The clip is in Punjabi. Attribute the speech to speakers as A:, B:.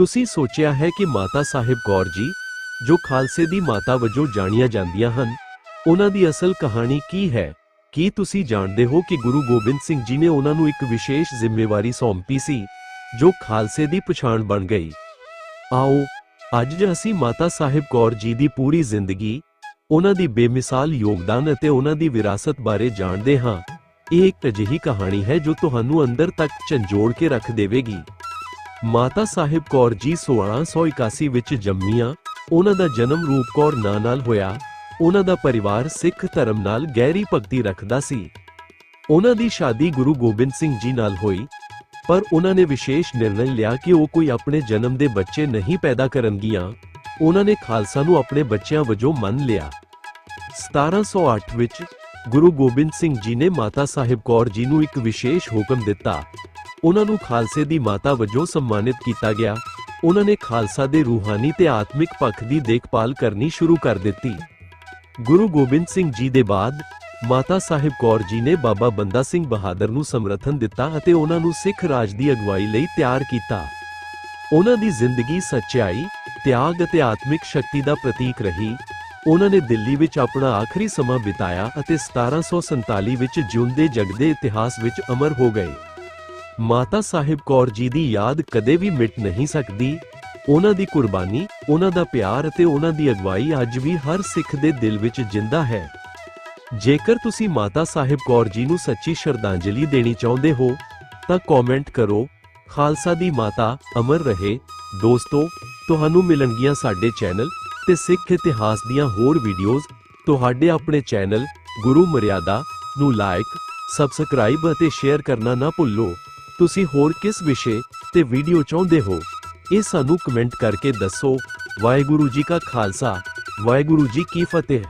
A: ਤੁਸੀਂ ਸੋਚਿਆ ਹੈ ਕਿ ਮਾਤਾ ਸਾਹਿਬ ਕੌਰ ਜੀ, ਜੋ ਖਾਲਸੇ ਦੀ ਮਾਤਾ ਵਜੋਂ ਜਾਣੀਆਂ ਜਾਂਦੀਆਂ ਹਨ, ਉਹਨਾਂ ਦੀ ਅਸਲ ਕਹਾਣੀ ਕੀ ਹੈ? ਕੀ ਤੁਸੀਂ ਜਾਣਦੇ ਹੋ ਕਿ ਗੁਰੂ ਗੋਬਿੰਦ ਸਿੰਘ ਜੀ ਨੇ ਉਹਨਾਂ ਨੂੰ ਇੱਕ ਵਿਸ਼ੇਸ਼ ਜ਼ਿੰਮੇਵਾਰੀ ਸੌਂਪੀ ਸੀ, ਜੋ ਖਾਲਸੇ ਦੀ ਪਛਾਣ ਬਣ ਗਈ? ਆਓ, ਅੱਜ ਅਸੀਂ ਮਾਤਾ ਸਾਹਿਬ ਕੌਰ ਜੀ ਦੀ ਪੂਰੀ ਜ਼ਿੰਦਗੀ, ਉਹਨਾਂ ਦੀ ਬੇਮਿਸਾਲ ਯੋਗਦਾਨ ਅਤੇ ਉਹਨਾਂ ਦੀ ਵਿਰਾਸਤ ਬਾਰੇ ਜਾਣਦੇ ਹਾਂ, ਇਹ ਇੱਕ ਅਜਿਹੀ ਕਹਾਣੀ ਹੈ ਜੋ ਤੁਹਾਨੂੰ ਅੰਦਰ ਤੱਕ ਝੰਜੋੜ ਕੇ ਰੱਖ ਦੇਵੇਗੀ। ਮਾਤਾ ਸਾਹਿਬ ਕੌਰ ਜੀ 1681 ਵਿੱਚ ਜੰਮੀਆਂ। ਉਹਨਾਂ ਦਾ ਜਨਮ ਰੂਪ ਕੌਰ ਨਾਂ ਨਾਲ ਹੋਇਆ। ਉਹਨਾਂ ਦਾ ਪਰਿਵਾਰ ਸਿੱਖ ਧਰਮ ਨਾਲ ਗਹਿਰੀ ਭਗਤੀ ਰੱਖਦਾ ਸੀ। ਉਹਨਾਂ ਦੀ ਸ਼ਾਦੀ ਗੁਰੂ ਗੋਬਿੰਦ ਸਿੰਘ ਜੀ ਨਾਲ ਹੋਈ। ਪਰ ਉਹਨਾਂ ਨੇ ਵਿਸ਼ੇਸ਼ ਨਿਰਣੈ ਲਿਆ ਕਿ ਉਹ ਕੋਈ ਆਪਣੇ ਜਨਮ ਦੇ ਬੱਚੇ ਨਹੀਂ ਪੈਦਾ ਕਰਨਗੀਆਂ। ਉਹਨਾਂ ਨੇ ਖਾਲਸਾ ਨੂੰ ਆਪਣੇ ਬੱਚਿਆਂ ਵਜੋਂ ਮੰਨ ਲਿਆ। 1708 ਵਿੱਚ ਗੁਰੂ ਗੋਬਿੰਦ ਸਿੰਘ ਜੀ ਨੇ ਮਾਤਾ ਸਾਹਿਬ ਕੌਰ ਜੀ ਨੂੰ ਇੱਕ ਵਿਸ਼ੇਸ਼ ਹੁਕਮ ਦਿੱਤਾ। ਉਹਨਾਂ ਨੂੰ ਖਾਲਸੇ ਦੀ ਮਾਤਾ ਵਜੋਂ ਸਨਮਾਨਿਤ ਕੀਤਾ ਗਿਆ। ਉਹਨਾਂ ਨੇ ਖਾਲਸਾ ਦੇ ਰੂਹਾਨੀ ਤੇ ਆਤਮਿਕ ਪੱਖ ਦੀ ਦੇਖਭਾਲ ਕਰਨੀ ਸ਼ੁਰੂ ਕਰ ਦਿੱਤੀ। ਗੁਰੂ ਗੋਬਿੰਦ ਸਿੰਘ ਜੀ ਦੇ ਬਾਅਦ, ਮਾਤਾ ਸਾਹਿਬ ਕੌਰ ਜੀ ਨੇ ਬਾਬਾ ਬੰਦਾ ਸਿੰਘ ਬਹਾਦਰ ਨੂੰ ਸਮਰਥਨ ਦਿੱਤਾ ਅਤੇ ਉਹਨਾਂ ਨੂੰ ਸਿੱਖ ਰਾਜ ਦੀ ਅਗਵਾਈ ਲਈ ਤਿਆਰ ਕੀਤਾ। ਉਹਨਾਂ ਦੀ ਜ਼ਿੰਦਗੀ ਸੱਚਾਈ, ਤਿਆਗ ਅਤੇ ਆਤਮਿਕ ਸ਼ਕਤੀ ਦਾ ਪ੍ਰਤੀਕ ਰਹੀ। ਉਹਨਾਂ ਨੇ ਦਿੱਲੀ ਵਿੱਚ ਆਪਣਾ ਆਖਰੀ ਸਮਾਂ ਬਿਤਾਇਆ ਅਤੇ 1747 ਵਿੱਚ ਜਿਉਂਦੇ ਜਗਦੇ ਇਤਿਹਾਸ ਵਿੱਚ ਅਮਰ ਹੋ ਗਏ। ਮਾਤਾ ਸਾਹਿਬ ਕੌਰ ਜੀ ਦੀ ਯਾਦ ਕਦੇ ਵੀ ਮਿਟ ਨਹੀਂ ਸਕਦੀ। ਉਹਨਾਂ ਦੀ ਕੁਰਬਾਨੀ, ਉਹਨਾਂ ਦਾ ਪਿਆਰ ਅਤੇ ਉਹਨਾਂ ਦੀ ਅਗਵਾਈ ਅੱਜ ਵੀ ਹਰ ਸਿੱਖ ਦੇ ਦਿਲ ਵਿੱਚ ਜਿੰਦਾ ਹੈ। ਜੇਕਰ ਤੁਸੀਂ ਮਾਤਾ ਸਾਹਿਬ ਕੌਰ ਜੀ ਨੂੰ ਸੱਚੀ ਸ਼ਰਧਾਂਜਲੀ ਦੇਣੀ ਚਾਹੁੰਦੇ ਹੋ, ਤਾਂ ਕਮੈਂਟ ਕਰੋ, ਖਾਲਸਾ ਦੀ ਮਾਤਾ ਅਮਰ ਰਹੇ। ਦੋਸਤੋ, ਤੁਹਾਨੂੰ ਮਿਲਣਗੀਆਂ ਸਾਡੇ ਚੈਨਲ ਤੇ ਸਿੱਖ ਇਤਿਹਾਸ ਦੀਆਂ ਹੋਰ ਵੀਡੀਓਜ਼। ਤੁਹਾਡੇ ਆਪਣੇ ਚੈਨਲ ਗੁਰੂ ਮਰਿਆਦਾ ਨੂੰ ਲਾਈਕ ਸਬਸਕ੍ਰਾਈਬ ਅਤੇ ਸ਼ੇਅਰ ਕਰਨਾ ਨਾ ਭੁੱਲੋ। ਤੁਸੀਂ ਹੋਰ ਕਿਸ ਵਿਸ਼ੇ ਤੇ ਵੀਡੀਓ ਚਾਹੁੰਦੇ ਹੋ? ਇਹ ਸਾਨੂੰ ਕਮੈਂਟ ਕਰਕੇ ਦੱਸੋ। ਵਾਹਿਗੁਰੂ ਜੀ ਕਾ ਖਾਲਸਾ। ਵਾਹਿਗੁਰੂ ਜੀ ਕੀ ਫਤਿਹ।